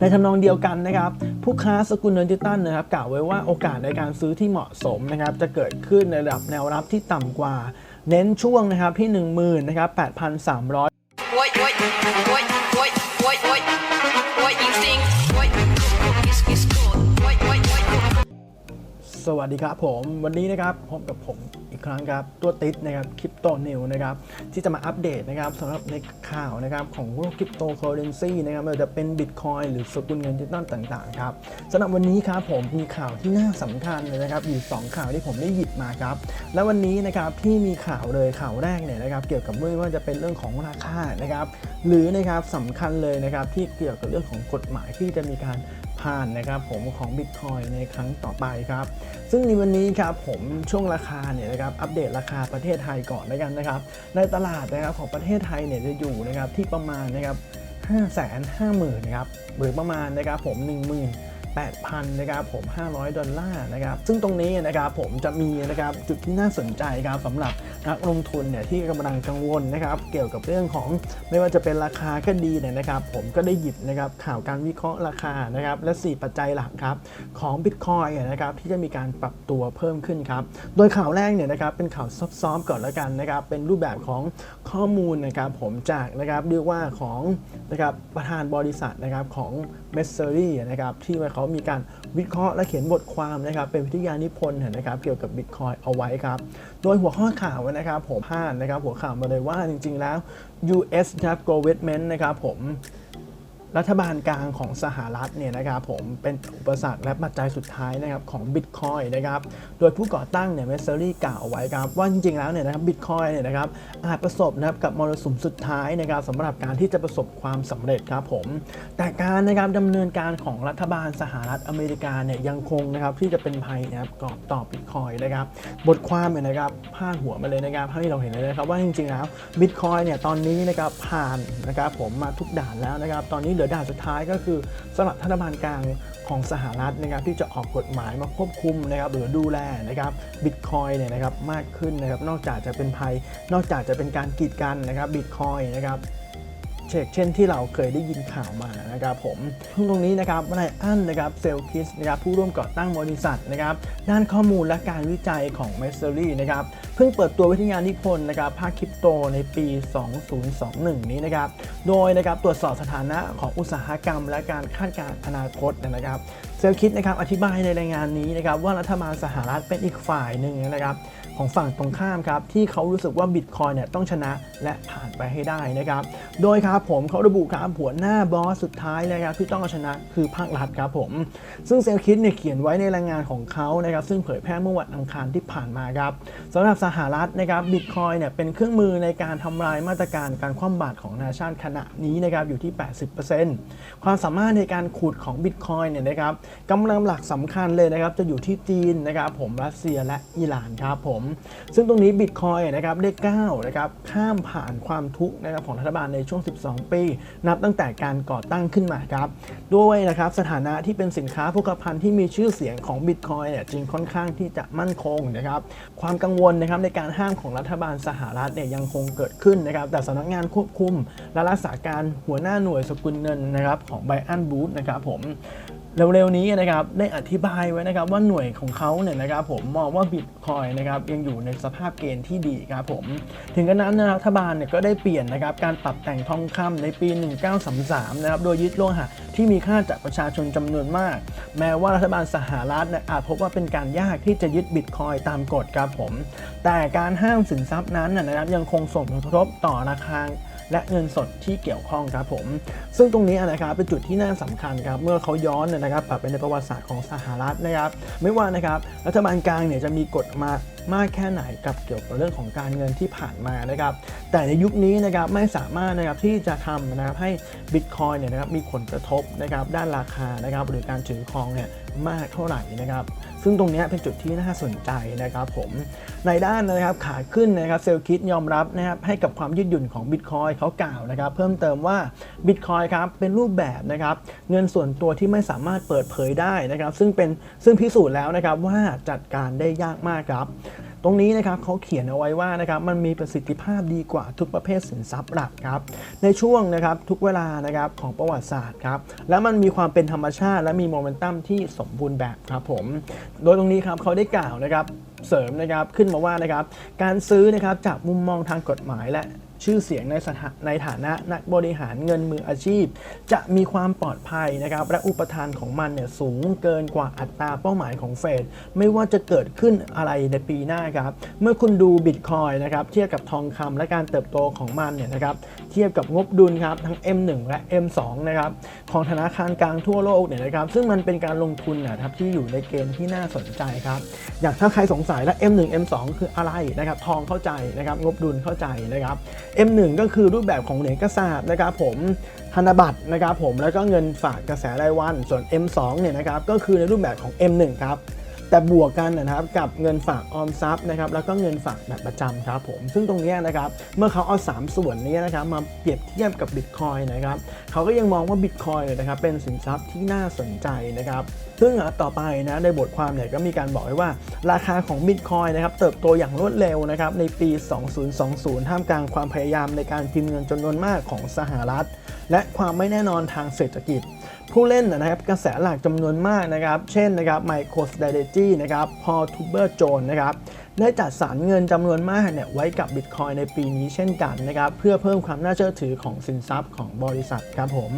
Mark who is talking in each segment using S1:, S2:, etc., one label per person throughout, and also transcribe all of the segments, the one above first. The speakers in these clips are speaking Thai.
S1: ในทำนองเดียวกันนะครับผู้ค้าสกุลเงินดิจิตัลนะครับกล่าวไว้ว่าโอกาสในการซื้อที่เหมาะสมนะครับจะเกิดขึ้นในระดับแนวรับที่ต่ำกว่า เน้นช่วงนะครับที่ 10,000นะครับ8,300 สวัสดีครับผมวันนี้นะครับพบกับผมอีกครั้งครับตัวติดนะครับคริปโตนิวนะครับที่จะมาอัปเดตนะครับสำหรับในข่าวนะครับของพวกคริปโตเคอเรนซีนะครับไม่ว่าจะเป็นบิตคอยหรือสกุลเงินดิจิตอลต่างๆครับสำหรับวันนี้ครับผมมีข่าวที่น่าสำคัญเลยนะครับอยู่ 2 ข่าวที่ผมได้หยิบมาครับและวันนี้นะครับที่มีข่าวเลยข่าวแรกเนี่ยนะครับเกี่ยวกับไม่ว่าจะเป็นเรื่องของราคานะครับหรือนะครับสำคัญเลยนะครับที่เกี่ยวกับเรื่องของกฎหมายที่จะมีการ ผ่านนะครับผมของ Bitcoin ในครั้งต่อไปครับ ซึ่งในวันนี้ครับผมช่วงราคาเนี่ยนะครับอัปเดตราคาประเทศไทยก่อนแล้วกันนะครับ ในตลาดนะครับของประเทศไทยเนี่ยจะอยู่นะครับที่ประมาณนะครับ5 5 0 0 0 0นะครับหรือประมาณนะครับผม10,000 8,000นะครับผม 500 ดอลลาร์นะครับซึ่งตรงนี้นะครับผมจะมีนะครับจุดที่น่าสนใจครับสำหรับนักลงทุนเนี่ยที่กำลังกังวลนะครับเกี่ยวกับเรื่องของไม่ว่าจะเป็นราคาก็ดีเนี่ยนะครับผมก็ได้หยิบนะครับข่าวการวิเคราะห์ราคานะครับและ 4 ปัจจัยหลักครับของ Bitcoin นะครับที่จะมีการปรับตัวเพิ่มขึ้นครับโดยข่าวแรกเนี่ยนะครับเป็นข่าวซอฟๆก่อนแล้วกันนะครับเป็นรูปแบบของข้อมูลนะครับผมจากนะครับเรียกว่าของนะครับประธานบริษัทนะครับของเมสเซอรี่นะครับที่ว่าเขามีการวิเคราะห์และเขียนบทความนะครับเป็นวิทยานิพนธ์นะครับเกี่ยวกับบิตคอยเอาไว้ครับโดยหัวข้อข่าวนะครับผมพลาดนะครับหัวข่าวมาเลยว่าจริง ๆ แล้ว US ครับ Government นะครับผม รัฐบาลกลางของสหรัฐเนี่ยนะครับผมเป็นอุปสรรคและปัจจัยสุดท้ายนะครับของ Bitcoin นะครับโดยผู้ก่อตั้งเนี่ยเมสเซอรี่กล่าวไว้ครับว่าจริงๆแล้วเนี่ยนะครับ Bitcoin เนี่ยนะครับอาจประสบนะครับกับมรสุมสุดท้ายนะครับสำหรับการที่จะประสบความสำเร็จครับผมแต่การนะครับดำเนินการของรัฐบาลสหรัฐอเมริกาเนี่ยยังคงนะครับที่จะเป็นภัยนะครับก่อต่อ Bitcoin นะครับบทความเนี่ยนะครับพาดหัวมาเลยนะครับให้เราเห็นเลยนะครับว่าจริงๆแล้ว Bitcoin เนี่ยตอนนี้นะครับผ่านนะครับผมมาทุกด่านแล้วนะครับตอนนี้ลือด่านสุดท้ายก็คือสำหรับรัฐบาลกลางของสหรัฐนะครับที่จะออกกฎหมายมาควบคุมนะครับหรือดูแลนะครับบิตคอยเนี่ยนะครับมากขึ้นนะครับนอกจากจะเป็นภัย นอกจากจะเป็นการกีดกันนะครับบิตคอยนะครับ เช่นเช่นที่เราเคยได้ยินข่าวมานะครับผมทั้งตรงนี้นะครับไรอันนะครับเซลคิสนะครับผู้ร่วมก่อตั้งบริษัทนะครับด้านข้อมูลและการวิจัยของเมสเซอรี่นะครับเพิ่งเปิดตัววิทยานิพนธ์นะครับภาคคริปโตในปี 2021 นี้นะครับโดยนะครับตรวจสอบสถานะของอุตสาหกรรม และการคาดการณ์อนาคตนะครับ เซลคิดนะครับอธิบายในรายงานนี้นะครับว่ารัฐบาลสหรัฐเป็นอีกฝ่ายหนึ่งนะครับของฝั่งตรงข้ามครับที่เขารู้สึกว่าบิตคอยเนี่ยต้องชนะและผ่านไปให้ได้นะครับโดยครับผมเขาระบุครับหัวหน้าบอสสุดท้ายนะครับที่ต้องเอาชนะคือภาครัฐครับผม ซึ่งเซลคิดเนี่ยเขียนไว้ในรายงานของเขานะครับซึ่งเผยแพร่เมื่อวันอังคารที่ผ่านมาครับสำหรับสหรัฐนะครับบิตคอยเนี่ยเป็นเครื่องมือในการทำลายมาตรการการคว่ำบาตรของนานาชาติขณะนี้นะครับอยู่ที่ 80%ความสามารถในการขุดของบิตคอยเนี่ยนะครับกำลังหลักสำคัญเลยนะครับจะอยู่ที่จีนนะครับผมรัสเซียและอิหร่านครับผมซึ่งตรงนี้บิตคอยนะครับได้ก้าวนะครับข้ามผ่านความทุกข์นะครับของรัฐบาลในช่วง 12 ปี นับตั้งแต่การก่อตั้งขึ้นมาครับด้วยนะครับสถานะที่เป็นสินค้าโภคภัณฑ์ที่มีชื่อเสียงของบิตคอยเนี่ยจึงค่อนข้างที่จะมั่นคงนะครับความกังวลนะครับในการห้ามของรัฐบาลสหรัฐเนี่ยยังคงเกิดขึ้นนะครับแต่สำนักงานควบคุมและรักษาการหัวหน้าหน่วยสกุลเงินนะครับของไบอันบูธนะครับผมเร็วๆนี้นะครับได้อธิบายไว้นะครับว่าหน่วยของเขาเนี่ยนะครับผมมองว่าบิตคอยนะครับยังอยู่ในสภาพเกณฑ์ที่ดีครับผมถึงกระนั้นนะรัฐบาลเนี่ยก็ได้เปลี่ยนนะครับการปรับแต่งทองคำในปี 1933 นะครับโดยยึดโลหะที่มีค่าจากประชาชนจำนวนมาก แม้ว่ารัฐบาลสหรัฐเนี่ยอาจพบว่าเป็นการยากที่จะยึดบิตคอยตามกฎครับผมแต่การห้ามสินทรัพย์นั้นนะนะครับยังคงส่งผลกระทบต่อราคา และเงินสดที่เกี่ยวข้องครับผม ซึ่งตรงนี้นะครับเป็นจุดที่น่าสำคัญครับเมื่อเขาย้อนนะครับแบบไปในประวัติศาสตร์ของสหรัฐนะครับ ไม่ว่านะครับรัฐบาลกลางเนี่ยจะมีกฎมามากแค่ไหนกับเกี่ยวกับเรื่องของการเงินที่ผ่านมานะครับ แต่ในยุคนี้นะครับไม่สามารถนะครับที่จะทำนะครับให้บิตคอยเนี่ยนะครับมีผลกระทบนะครับด้านราคานะครับหรือการถือครองเนี่ยมากเท่าไหร่นะครับ ซึ่งตรงนี้เป็นจุดที่น่าสนใจนะครับผมในด้านนะครับขาขึ้นนะครับเซลคิดยอมรับนะครับให้กับความยืดหยุ่นของ Bitcoin เขากล่าวนะครับ เพิ่มเติมว่า Bitcoin ครับเป็นรูปแบบนะครับเงินส่วนตัวที่ไม่สามารถเปิดเผยได้นะครับ ซึ่งเป็นซึ่งพิสูจน์แล้วนะครับว่าจัดการได้ยากมากครับ ตรงนี้นะครับเขาเขียนเอาไว้ว่านะครับมันมีประสิทธิภาพดีกว่าทุกประเภทสินทรัพย์หลักครับในช่วงนะครับทุกเวลานะครับของประวัติศาสตร์ครับและมันมีความเป็นธรรมชาติ และมีโมเมนตัมที่สมบูรณ์แบบครับผม โดยตรงนี้ครับเขาได้กล่าวนะครับ เสริมนะครับขึ้นมาว่านะครับการซื้อนะครับจากมุมมองทางกฎหมายและชื่อเสียงในสถาในฐานะนักบริหารเงินมืออาชีพ จะมีความปลอดภัยนะครับและอุปทานของมันเนี่ยสูงเกินกว่าอัตราเป้าหมายของเฟดไม่ว่าจะเกิดขึ้นอะไรในปีหน้าครับเมื่อคุณดูบิตคอยนะครับเทียบกับทองคำและการเติบโตของมันเนี่ยนะครับเทียบกับงบดุลครับทั้ง M1 และ M2 นะครับของธนาคารกลางทั่วโลกเนี่ยนะครับซึ่งมันเป็นการลงทุนนะครับที่อยู่ในเกณฑ์ที่น่าสนใจครับ อย่างถ้าใครสงสัยแล้ว M1 M2 คืออะไรนะครับทองเข้าใจนะครับงบดุลเข้าใจนะครับ M1 ก็คือรูปแบบของเหรียญกระสาบนะครับผมธนบัตรนะครับผมแล้วก็เงินฝากกระแสรายวัน ส่วน M2 เนี่ยนะครับก็คือในรูปแบบของ M1 ครับ แต่บวกกันนะครับกับเงินฝากออมทรัพย์นะครับแล้วก็เงินฝากแบบประจำครับผมซึ่งตรงนี้นะครับเมื่อเขาเอา 3 ส่วนนี้นะครับมาเปรียบเทียบกับบิตคอยนะครับเขาก็ยังมองว่าบิตคอยเนี่ยนะครับเป็นสินทรัพย์ที่น่าสนใจนะครับซึ่งต่อไปนะในบทความเนี่ยก็มีการบอกไว้ว่า ราคาของบิตคอยนะครับเติบโตอย่างรวดเร็วนะครับในปี 2020 ท่ามกลางความพยายามในการพิมพ์เงินจำนวนมากของสหรัฐ และความไม่แน่นอนทางเศรษฐกิจ ผู้เล่นนะครับกระแสหลักจำนวนมากนะครับ เช่นนะครับ MicroStrategy นะครับ Paul Tudor Jones นะครับได้จัดสรรเงินจำนวนมากเนี่ยไว้กับ Bitcoin ในปีนี้เช่นกันนะครับเพื่อเพิ่มความน่าเชื่อถือของสินทรัพย์ของบริษัทครับผม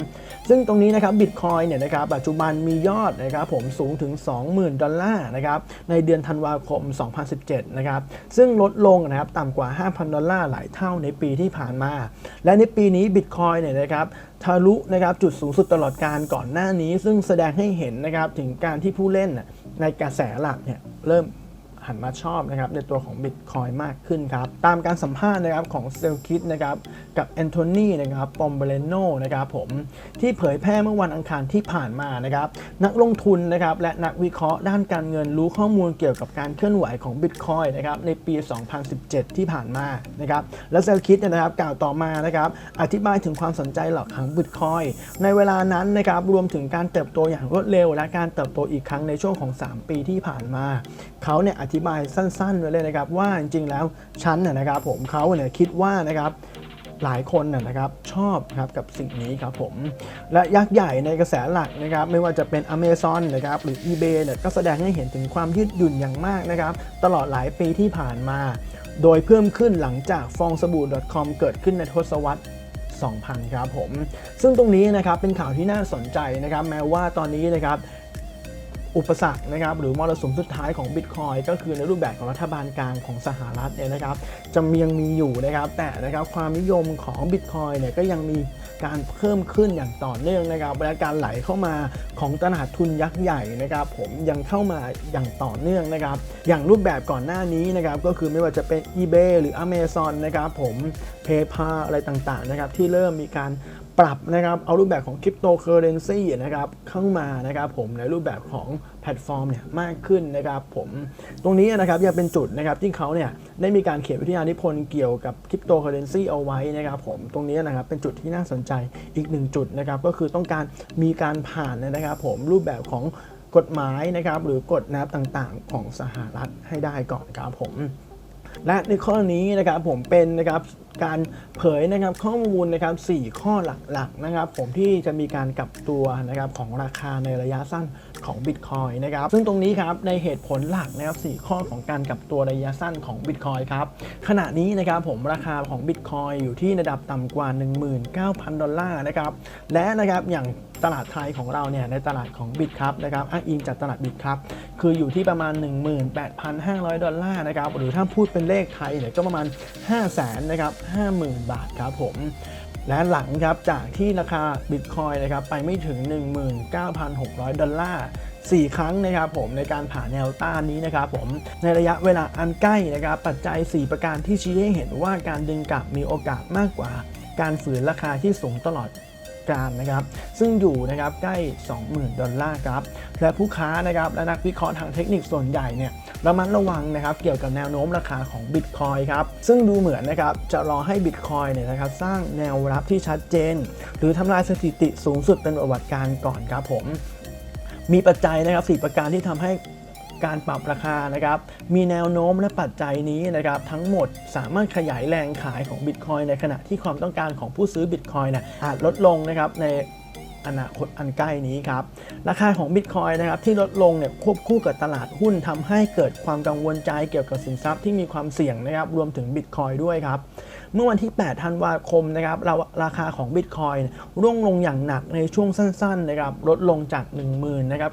S1: ซึ่งตรงนี้นะครับ Bitcoin เนี่ยนะครับปัจจุบันมียอดนะครับผมสูงถึง 20,000 ดอลลาร์นะครับในเดือนธันวาคม 2017 นะครับซึ่งลดลงนะครับต่ำกว่า 5,000 ดอลลาร์หลายเท่าในปีที่ผ่านมา และในปีนี้ Bitcoin เนี่ยนะครับ ทะลุนะครับจุดสูงสุดตลอดการก่อนหน้านี้ ซึ่งแสดงให้เห็นนะครับถึงการที่ผู้เล่นในกระแสหลักเนี่ยเริ่ม หันมาชอบนะครับในตัวของ Bitcoin มากขึ้นครับ ตามการสัมภาษณ์นะครับของเซลคิดนะครับกับแอนโทนีนะครับปอมเบเลโนนะครับผมที่เผยแพร่เมื่อวันอังคารที่ผ่านมานะครับนักลงทุนนะครับและนักวิเคราะห์ด้านการเงินรู้ข้อมูลเกี่ยวกับการเคลื่อนไหวของ Bitcoin นะครับในปี 2017 ที่ผ่านมานะครับและเซลคิดเนี่ยนะครับกล่าวต่อมานะครับอธิบายถึงความสนใจหลักของ Bitcoin ในเวลานั้นนะครับรวมถึงการเติบโตอย่างรวดเร็ว และการเติบโตอีกครั้งในช่วงของ 3 ปีที่ผ่านมาเขาเนี่ยอธิบายสั้นๆไว้เลยนะครับว่าจริงๆแล้วฉันน่ยนะครับผมเขาเนี่ยคิดว่านะครับหลายคนนะนะครับชอบครับกับสิ่งนี้ครับผม และยักษ์ใหญ่ในกระแสหลักนะครับ ไม่ว่าจะเป็น Amazon นะครับหรือ eBay เนี่ยก็แสดงให้เห็นถึงความยืดหยุ่นอย่างมากนะครับ ตลอดหลายปีที่ผ่านมา โดยเพิ่มขึ้นหลังจากฟองสบู่ .com เกิดขึ้นในทศวรรษ2000 ครับผม ซึ่งตรงนี้นะครับเป็นข่าวที่น่าสนใจนะครับ แม้ว่าตอนนี้นะครับ อุปสรรคนะครับหรือมรสุมสุดท้ายของ Bitcoin ก็คือในรูปแบบของรัฐบาลกลางของสหรัฐเนี่ยนะครับจะยังมีอยู่นะครับ แต่นะครับความนิยมของ Bitcoin เนี่ยก็ยังมีการเพิ่มขึ้นอย่างต่อเนื่องนะครับและการไหลเข้ามาของตลาดทุนยักษ์ใหญ่นะครับ ผมยังเข้ามาอย่างต่อเนื่องนะครับ อย่างรูปแบบก่อนหน้านี้นะครับก็คือไม่ว่าจะเป็น eBay หรือ Amazon นะครับผม PayPal อะไรต่างๆนะครับที่เริ่มมีการ รับนะครับเอารูปแบบของคริปโตเคอเรนซีนะครับเข้ามานะครับผมในรูปแบบของแพลตฟอร์มเนี่ยมากขึ้นนะครับผมตรงนี้นะครับยังเป็นจุดนะครับที่เขาเนี่ยได้มีการเขียนวิทยานิพนธ์เกี่ยวกับคริปโตเคอเรนซีเอาไว้นะครับผมตรงนี้นะครับเป็นจุดที่น่าสนใจอีกหนึ่งจุดนะครับก็คือต้องการมีการผ่านนะครับผมรูปแบบของกฎหมายนะครับหรือกฎนะครับต่างๆ ของสหรัฐให้ได้ก่อนครับผม และในข้อนี้นะครับผมเป็นนะครับการเผยนะครับข้อมูลนะครับ 4 ข้อหลักๆนะครับ ผมที่จะมีการกลับตัวนะครับของราคาในระยะสั้น ของ Bitcoin นะครับ ซึ่งตรงนี้ครับในเหตุผลหลักนะครับ4ข้อของการกับตัวระยะสั้นของ Bitcoin ครับ ขณะนี้นะครับผมราคาของ Bitcoin อยู่ที่ระดับต่ำกว่า 19,000 ดอลลาร์นะครับ และนะครับอย่างตลาดไทยของเราเนี่ยในตลาดของบิตครับนะครับอ้างอิงจากตลาดบิตครับคืออยู่ที่ประมาณ 18,500 ดอลลาร์นะครับหรือถ้าพูดเป็นเลขไทยเนี่ยก็ประมาณ 5 0 0แสนนะครับ50,000 บาทครับผม และหลังครับจากที่ราคาบิตคอยนะครับไปไม่ถึง 19,600 ดอลลาร์ 4 ครั้งนะครับผมในการผ่านแนวต้านนี้นะครับผมในระยะเวลาอันใกล้นะครับปัจจัย 4 ประการที่ชี้ให้เห็นว่าการดึงกลับมีโอกาสมากกว่า การฝืนราคาที่สูงตลอด การนะครับ ซึ่งอยู่นะครับใกล้ 20,000 ดอลลาร์ครับและผู้ค้านะครับและนักวิเคราะห์ทางเทคนิคส่วนใหญ่เนี่ยระมัดระวังนะครับเกี่ยวกับแนวโน้มราคาของบิตคอยครับซึ่งดูเหมือนนะครับจะรอให้บิตคอยเนี่ยนะครับสร้างแนวรับที่ชัดเจน หรือทำลายสถิติสูงสุดเป็นประวัติการก่อนครับผมมีปัจจัยนะครับ 4 ประการที่ทำให้ การปรับราคานะครับมีแนวโน้มและปัจจัยนี้นะครับทั้งหมดสามารถขยายแรงขายของบิตคอยในขณะที่ความต้องการของผู้ซื้อบิตคอยนะอาจลดลงนะครับในอนาคตอันใกล้นี้ครับ ราคาของบิตคอยนะครับที่ลดลงเนี่ยควบคู่กับตลาดหุ้นทำให้เกิดความกังวลใจเกี่ยวกับสินทรัพย์ที่มีความเสี่ยงนะครับรวมถึงบิตคอยด้วยครับ เมื่อวันที่ 8 ธันวาคมนะครับเราราคาของบิตคอยร่วงลงอย่างหนักในช่วงสั้นๆนะครับลดลงจาก 10,000นะครับ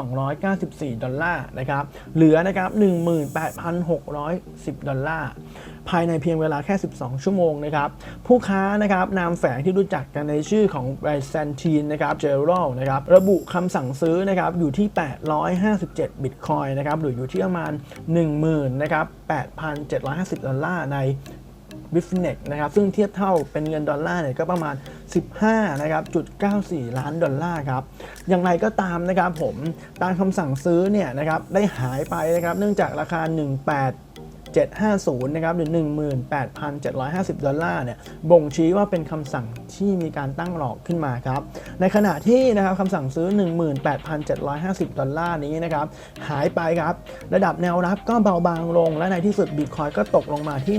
S1: 9,294 ดอลลาร์นะครับเหลือนะครับ18,610 ดอลลาร์ภายในเพียงเวลาแค่ 12 ชั่วโมงนะครับ ผู้ค้านะครับนามแฝงที่รู้จักกันในชื่อของไบแซนทีนนะครับเจอรัลนะครับระบุคำสั่งซื้อนะครับอยู่ที่ 857 บิตคอยนะครับหรืออยู่ที่ประมาณ 10,000นะครับ8,750 ดอลลาร์ใน บิฟเน็กนะครับซึ่งเทียบเท่าเป็นเงินดอลลาร์เนี่ยก็ประมาณ 15นะครับจุด94 ล้านดอลลาร์ครับอย่างไรก็ตามนะครับผมตามคำสั่งซื้อเนี่ยนะครับได้หายไปนะครับเนื่องจากราคา 18 750 นะครับหรือ 18,750 ดอลลาร์เนี่ยบ่งชี้ว่าเป็นคำสั่งที่มีการตั้งหลอกขึ้นมาครับ ในขณะที่นะครับคำสั่งซื้อ 18,750 ดอลลาร์นี้นะครับหายไปครับ ระดับแนวรับก็เบาบางลง และในที่สุดบิตคอยก็ตกลงมาที่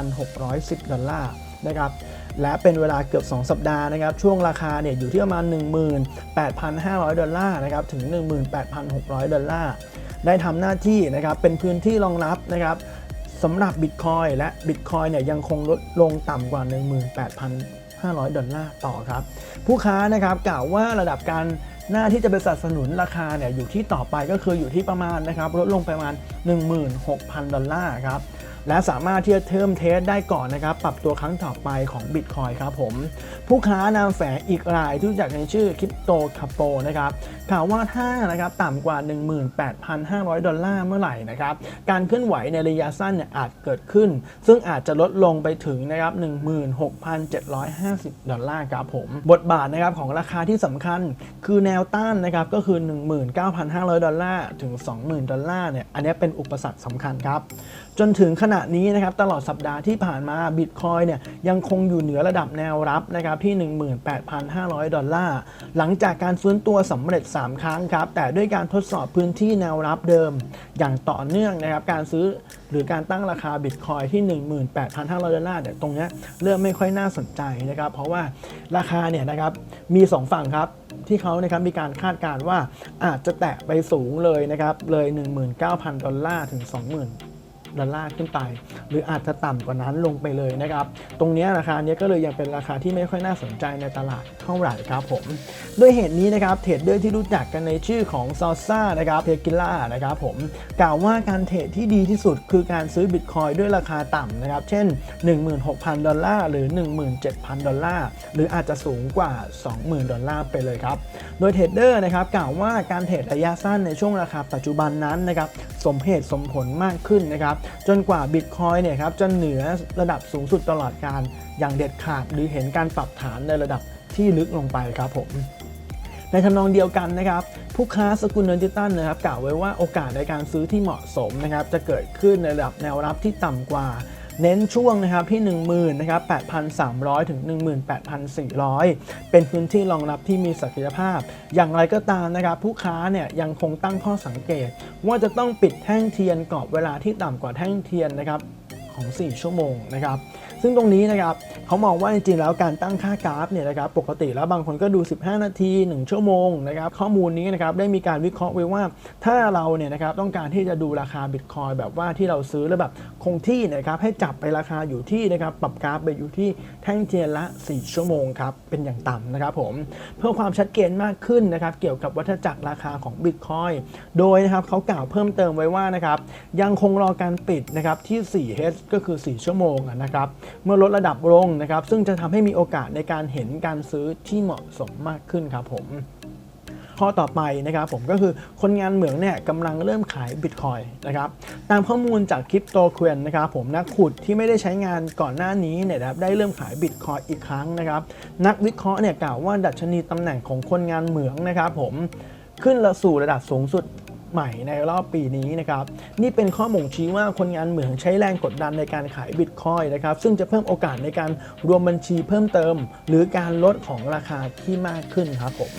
S1: 18,610 ดอลลาร์นะครับและเป็นเวลาเกือบ 2 สัปดาห์นะครับ ช่วงราคาเนี่ยอยู่ที่ประมาณ 18,500 ดอลลาร์นะครับ ถึง 18,600 ดอลลาร์ ได้ทำหน้าที่นะครับเป็นพื้นที่รองรับนะครับสำหรับ Bitcoin และ Bitcoin เนี่ยยังคงลดลงต่ำกว่า 18,500 ดอลลาร์ต่อครับ ผู้ค้านะครับกล่าวว่าระดับการหน้าที่จะไปสนับสนุนราคาเนี่ยอยู่ที่ต่อไปก็คืออยู่ที่ประมาณนะครับลดลงปประมาณ 16,000 ดอลลาร์ครับ และสามารถที่จะเทิมเทสได้ก่อนนะครับ ปรับตัวครั้งต่อไปของ Bitcoin ครับผม ผู้ค้านามแฝงอีกรายที่รู้จักในชื่อคริปโตคาโปนะครับกล่าวว่าถ้านะครับต่ำกว่า 18,500 ดอลลาร์เมื่อไหร่นะครับ การเคลื่อนไหวในระยะสั้นเนี่ยอาจเกิดขึ้น ซึ่งอาจจะลดลงไปถึงนะครับ 16,750 ดอลลาร์ครับผม บทบาทนะครับของราคาที่สำคัญคือแนวต้านนะครับก็คือ 19,500 ดอลลาร์ถึง 20,000 ดอลลาร์เนี่ยอันนี้เป็นอุปสรรคสำคัญครับจนถึงขณะนี้นะครับตลอดสัปดาห์ที่ผ่านมาบิตคอยเนี่ยยังคงอยู่เหนือระดับแนวรับนะครับที่ 18,500 ดอลลาร์ หลังจากการฟื้นตัวสำเร็จ 3 ครั้งครับ แต่ด้วยการทดสอบพื้นที่แนวรับเดิม อย่างต่อเนื่องนะครับการซื้อหรือการตั้งราคาบิตคอยที่ 18,500 ดอลลาร์เนี่ยตรงนี้เริ่มไม่ค่อยน่าสนใจนะครับเพราะว่าราคาเนี่ยนะครับมี 2 ฝั่งครับที่เขานะครับมีการคาดการณ์ว่าอาจจะแตะไปสูงเลยนะครับเลย 19,000 ดอลลาร์ถึง 20,000 ดอลลาร์ขึ้นไป หรืออาจจะต่ำกว่านั้นลงไปเลยนะครับ ตรงนี้ราคาเนี้ยก็เลยยังเป็นราคาที่ไม่ค่อยน่าสนใจในตลาดเท่าไหร่ครับผม ด้วยเหตุนี้นะครับเทรดเดอร์ที่รู้จักกันในชื่อของซอซ่านะครับเทกิล่านะครับผมกล่าวว่าการเทรดที่ดีที่สุดคือการซื้อบิตคอยด้วยราคาต่ำนะครับ เช่น 16,000 ดอลลาร์หรือ 17,000 ดอลลาร์หรืออาจจะสูงกว่า 20,000 ดอลลาร์ไปเลยครับ โดยเทรดเดอร์นะครับกล่าวว่าการเทรดระยะสั้นในช่วงราคาปัจจุบันนั้นนะครับสมเหตุสมผลมากขึ้นนะครับจนกว่าบิตคอยเนี่ยครับจะเหนือระดับสูงสุดตลอดการอย่างเด็ดขาด หรือเห็นการปรับฐานในระดับที่ลึกลงไปครับผมในทำนองเดียวกันนะครับผู้ค้าสกุลเงินดิจิตัลนะครับกล่าวไว้ว่าโอกาสในการซื้อที่เหมาะสมนะครับจะเกิดขึ้นในระดับแนวรับที่ต่ำกว่า เน้นช่วงนะครับที่ 10,000นะครับ8,300 ถึง 18,400 เป็นพื้นที่รองรับที่มีศักยภาพ อย่างไรก็ตามนะครับผู้ค้าเนี่ยยังคงตั้งข้อสังเกต ว่าจะต้องปิดแท่งเทียนกรอบเวลาที่ต่ำกว่าแท่งเทียนนะครับของ 4 ชั่วโมงนะครับ ซึ่งตรงนี้นะครับเขามองว่าจริงๆแล้วการตั้งค่ากราฟเนี่ยนะครับปกติแล้วบางคนก็ดู 15 นาที 1 ชั่วโมงนะครับข้อมูลนี้นะครับได้มีการวิเคราะห์ไว้ว่า ถ้าเราเนี่ยนะครับต้องการที่จะดูราคาบิตคอยแบบว่าที่เราซื้อแล้วแบบคงที่นะครับให้จับไปราคาอยู่ที่นะครับปรับกราฟไปอยู่ที่แท่งเทียนละ 4 ชั่วโมงครับเป็นอย่างต่ำนะครับผมเพื่อความชัดเจนมากขึ้นนะครับเกี่ยวกับวัฏจักรราคาของบิตคอยโดยนะครับเขากล่าวเพิ่มเติมไว้ว่านะครับยังคงรอการปิดนะครับที่ 4H ก็คือ 4 ชั่วโมงนะครับเมื่อลดระดับลงนะครับ ซึ่งจะทำให้มีโอกาสในการเห็นการซื้อที่เหมาะสมมากขึ้นครับผมข้อต่อไปนะครับผมก็คือคนงานเหมืองเนี่ยกำลังเริ่มขายบิตคอยนะครับตามข้อมูลจากคริปโตเควนนะครับผมนักขุดที่ไม่ได้ใช้งานก่อนหน้านี้เนี่ยนะครับได้เริ่มขายบิตคอยอีกครั้งนะครับนักวิเคราะห์เนี่ยกล่าวว่าดัชนีตำแหน่งของคนงานเหมืองนะครับผมขึ้นละสู่ระดับสูงสุด ใหม่ในรอบปีนี้นะครับนี่เป็นข้อม่งชี้ว่าคนงานเหมืองใช้แรงกดดันในการขายบิตคอยนะครับซึ่งจะเพิ่มโอกาสในการรวมบัญชีเพิ่มเติม หรือการลดของราคาที่มากขึ้นครับผม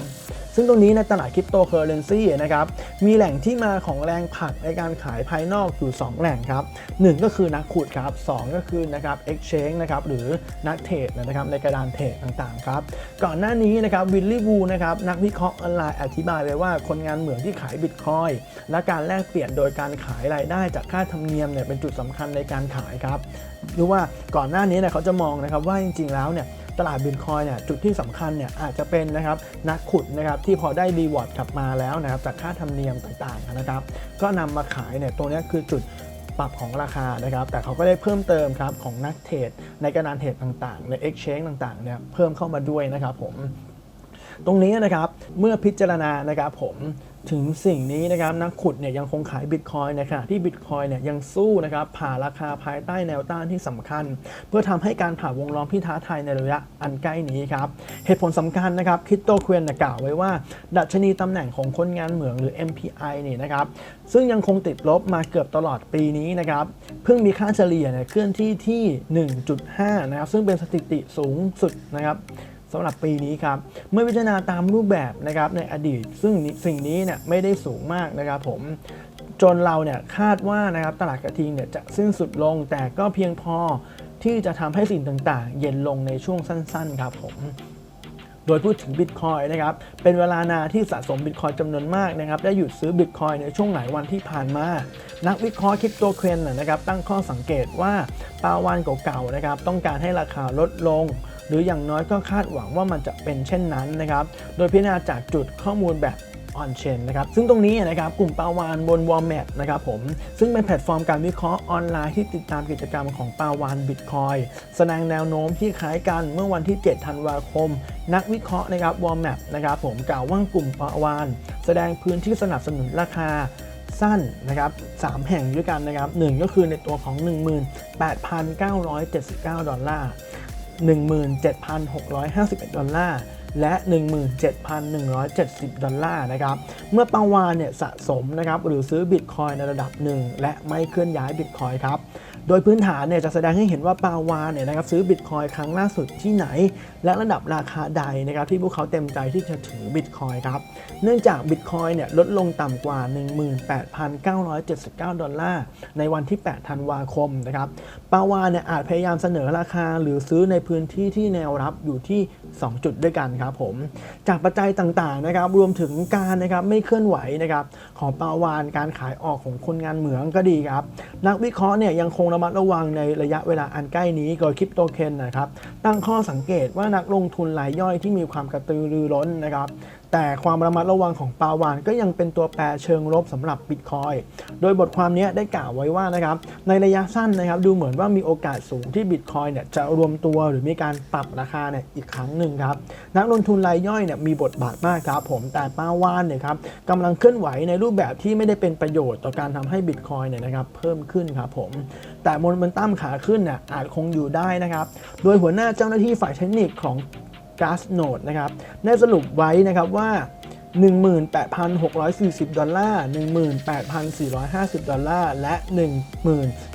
S1: ซึ่งตรงนี้ในตลาดคริปโตเคอเรนซีนะครับมีแหล่งที่มาของแรงผลักในการขายภายนอกอยู่ 2 แหล่งครับหนึ่งก็คือนักขุดครับสองก็คือนะครับ exchange นะครับหรือนักเทรดนะครับในกระดานเทรดต่างๆครับก่อนหน้านี้นะครับวิลลี่วูนะครับนักวิเคราะห์ออนไลน์อธิบายไว้ว่าคนงานเหมืองที่ขายบิตคอยและการแลกเปลี่ยนโดยการขายรายได้จากค่าธรรมเนียมเนี่ยเป็นจุดสำคัญในการขายครับหรือว่าก่อนหน้านี้เนี่ยเขาจะมองนะครับว่าจริงๆแล้วเนี่ย ตลาดบิตคอยเนี่ยจุดที่สำคัญเนี่ยอาจจะเป็นนะครับนักขุดนะครับที่พอได้รีวอร์ดกลับมาแล้วนะครับจากค่าธรรมเนียมต่างๆนะครับก็นำมาขายเนี่ยตัวนี้คือจุดปรับของราคานะครับ แต่เขาก็ได้เพิ่มเติมครับของนักเทรดในกระดานเทรดต่างๆ ใน Exchange ต่างๆเนี่ยเพิ่มเข้ามาด้วยนะครับผม ตรงนี้นะครับเมื่อพิจารณานะครับผม ถึงสิ่งนี้นะครับนักขุดเนี่ยยังคงขายบิตคอยในขณะที่บิตคอยเนี่ยยังสู้นะครับผ่าราคาภายใต้แนวต้านที่สำคัญ เพื่อทำให้การผ่าวงล้อมที่ท้าทายในระยะอันใกล้นี้ครับเหตุผลสำคัญนะครับคิโตเควนกล่าวไว้ว่า ดัชนีตำแหน่งของคนงานเหมืองหรือ MPI นี่นะครับซึ่งยังคงติดลบมาเกือบตลอดปีนี้นะครับเพิ่งมีค่าเฉลี่ยเนี่ยเคลื่อนที่ที่ 1.5 นะครับซึ่งเป็นสถิติสูงสุดนะครับ สำหรับปีนี้ครับ เมื่อพิจารณาตามรูปแบบนะครับในอดีต ซึ่งสิ่งนี้เนี่ยไม่ได้สูงมากนะครับผมจนเราเนี่ยคาดว่านะครับตลาดกระทิงเนี่ยจะสิ้นสุดลงแต่ก็เพียงพอที่จะทำให้สิ่งต่างๆ เย็นลงในช่วงสั้นๆครับผมโดยพูดถึงบิตคอยนะครับ เป็นเวลานานที่สะสมบิตคอยจำนวนมากนะครับ ได้หยุดซื้อบิตคอยในช่วงหลายวันที่ผ่านมา นักวิเคราะห์คริปโตเครนนะครับ ตั้งข้อสังเกตว่าปาวานเก่าๆนะครับ ต้องการให้ราคาลดลง หรืออย่างน้อยก็คาดหวังว่ามันจะเป็นเช่นนั้นนะครับ โดยพิจารณาจากจุดข้อมูลแบบออนเชนนะครับซึ่งตรงนี้นะครับกลุ่มปาวานบนวอลแมทนะครับผมซึ่งเป็นแพลตฟอร์มการวิเคราะห์ออนไลน์ที่ติดตามกิจกรรมของปาวานบิตคอยแสดงแนวโน้มที่คล้ายกันเมื่อวันที่ 7 ธันวาคม นักวิเคราะห์นะครับวอลแมทนะครับผมกล่าวว่ากลุ่มปาวาน แสดงพื้นที่สนับสนุนราคาสั้นนะครับ3แห่งด้วยกันนะครับหนึ่งก็คือในตัวของ 18,979 ดอลลาร์ 17,651 ดอลลาร์และ 17,170 ดอลลาร์นะครับ เมื่อปาวานเนี่ยสะสมนะครับหรือซื้อบิตคอยในระดับหนึ่งและไม่เคลื่อนย้ายบิตคอยครับ โดยพื้นฐานเนี่ยจะแสดงให้เห็นว่าปาวาเนี่ยนะครับซื้อบิตคอยครั้งล่าสุดที่ไหน และระดับราคาใดนะครับที่พวกเขาเต็มใจที่จะถือบิตคอยครับ เนื่องจากบิตคอยเนี่ยลดลงต่ำกว่า 18,979 ดอลลาร์ในวันที่ 8 ธันวาคมนะครับปาวาเนี่ยอาจพยายามเสนอราคาหรือซื้อในพื้นที่ที่แนวรับอยู่ที่ 2 จุดด้วยกันครับผม จากปัจจัยต่างๆนะครับรวมถึงการนะครับไม่เคลื่อนไหวนะครับของปาวานการขายออกของคนงานเหมืองก็ดีครับ นักวิเคราะห์เนี่ยยังคงระมัดระวังในระยะเวลาอันใกล้นี้โดยคริปโตเคนนะครับตั้งข้อสังเกตว่านักลงทุนรายย่อยที่มีความกระตือรือร้นนะครับ แต่ความระมัดระวังของปาวานก็ยังเป็นตัวแปรเชิงลบสำหรับบิตคอยโดยบทความนี้ได้กล่าวไว้ว่านะครับในระยะสั้นนะครับดูเหมือนว่ามีโอกาสสูงที่บิตคอยเนี่ยจะรวมตัวหรือมีการปรับราคาเนี่ยอีกครั้งหนึ่งครับนักลงทุนรายย่อยเนี่ยมีบทบาทมากครับผมแต่ปาวานเนี่ยครับกำลังเคลื่อนไหวในรูปแบบที่ไม่ได้เป็นประโยชน์ต่อการทำให้บิตคอยเนี่ยนะครับเพิ่มขึ้นครับผมแต่โมเมนตัมขาขึ้นเนี่ยอาจคงอยู่ได้นะครับโดยหัวหน้าเจ้าหน้าที่ฝ่ายเทคนิคของ g a s n o d e นะครับได้สรุปไว้นะครับว่า 18,640 ดอลลาร์ 18,450 ดอลลาร์ และ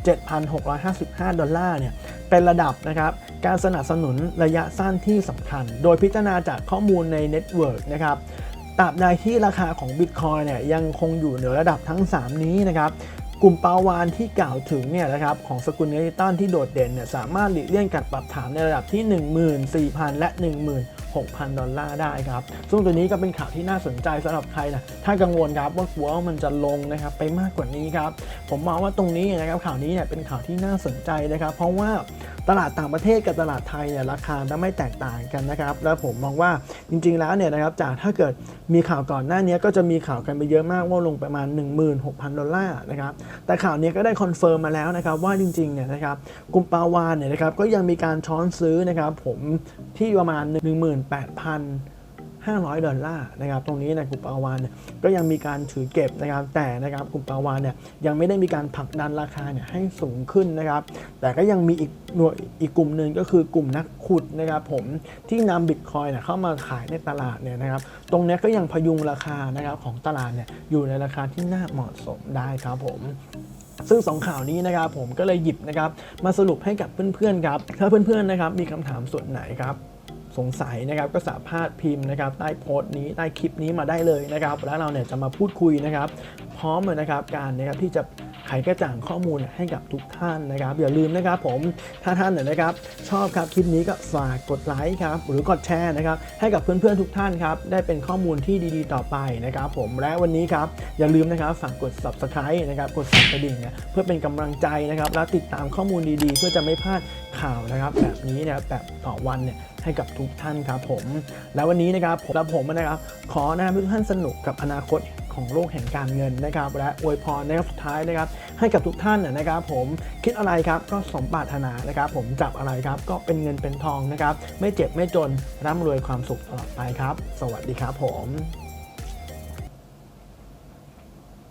S1: 17,655 ดอลลาร์เนี่ยเป็นระดับนะครับการสนับสนุนระยะสั้นที่สำคัญ โดยพิจารณาจากข้อมูลในเน็ตเวิร์กนะครับตราบใดที่ราคาของ Bitcoin เนี่ยยังคงอยู่เหนือระดับทั้ง 3 นี้นะครับ กลุ่มปาวานที่กล่าวถึงเนี่ยนะครับของสกุลเงินดิจิตอลที่โดดเด่นเนี่ยสามารถหลีกเลี่ยงการปรับฐานในระดับที่ 14,000 และ 6,000 ดอลลาร์ได้ครับ ซึ่งตัวนี้ก็เป็นข่าวที่น่าสนใจสำหรับใครนะ ถ้ากังวลครับว่ากลัวว่ามันจะลงนะครับไปมากกว่านี้ครับ ผมมองว่าตรงนี้นะครับข่าวนี้เนี่ยเป็นข่าวที่น่าสนใจนะครับ เพราะว่าตลาดต่างประเทศกับตลาดไทยเนี่ยราคาจะไม่แตกต่างกันนะครับ แล้วผมมองว่าจริง ๆ แล้วเนี่ยนะครับจากถ้าเกิดมีข่าวก่อนหน้านี้ก็จะมีข่าวกันไปเยอะมากว่าลงประมาณ 16,000 ดอลลาร์นะครับ แต่ข่าวนี้ก็ได้คอนเฟิร์มมาแล้วนะครับว่าจริงๆเนี่ยนะครับกลุ่มปาวานเนี่ยนะครับก็ยังมีการช้อนซื้อนะครับผมที่ประมาณ 1 8 8,500 ดอลลาร์นะครับตรงนี้นะกลุ่มปาวานเนี่ยก็ยังมีการถือเก็บนะครับแต่นะครับกลุ่มปาวานเนี่ยยังไม่ได้มีการผลักดันราคาเนี่ยให้สูงขึ้นนะครับ แต่ก็ยังมีอีกหน่วยอีกกลุ่มหนึ่งก็คือกลุ่มนักขุดนะครับผมที่นำบิตคอยน์เนี่ยเข้ามาขายในตลาดเนี่ยนะครับตรงนี้ก็ยังพยุงราคานะครับของตลาดเนี่ยอยู่ในราคาที่น่าเหมาะสมได้ครับผมซึ่งสองข่าวนี้นะครับผมก็เลยหยิบนะครับมาสรุปให้กับเพื่อนๆครับ ถ้าเพื่อนๆนะครับมีคำถามส่วนไหนครับ สงสัยนะครับก็สามารถพิมพ์นะครับใต้โพสต์นี้ใต้คลิปนี้มาได้เลยนะครับแล้วเราเนี่ยจะมาพูดคุยนะครับพร้อมเลยนะครับการนะครับที่จะ ไขกระจ่างข้อมูลให้กับทุกท่านนะครับ อย่าลืมนะครับผมถ้าท่านเนี่ยนะครับ ชอบครับคลิปนี้ก็ฝากกดไลค์ครับหรือกดแชร์นะครับให้กับเพื่อนๆทุกท่านครับได้เป็นข้อมูลที่ดีๆ ต่อไปนะครับผมและวันนี้ครับอย่าลืมนะครับฝากกด subscribe นะครับกดสั่นกระดิ่งเนี่ยเพื่อเป็นกำลังใจนะครับและติดตามข้อมูลดีๆ เพื่อจะไม่พลาดข่าวนะครับ แบบนี้นะครับแบบต่อวันเนี่ยให้กับทุกท่านครับผม แล้ววันนี้นะครับผมและผมนะครับ ขอนะครับให้ทุกท่านสนุกกับอนาคต ของโลกแห่งการเงินนะครับและอวยพรนะครับสุดท้ายนะครับให้กับทุกท่านนะครับ ผมคิดอะไรครับก็สมปรารถนานะครับ ผมจับอะไรครับก็เป็นเงินเป็นทองนะครับ ไม่เจ็บไม่จนร่ำรวยความสุขตลอดไปครับ สวัสดีครับผม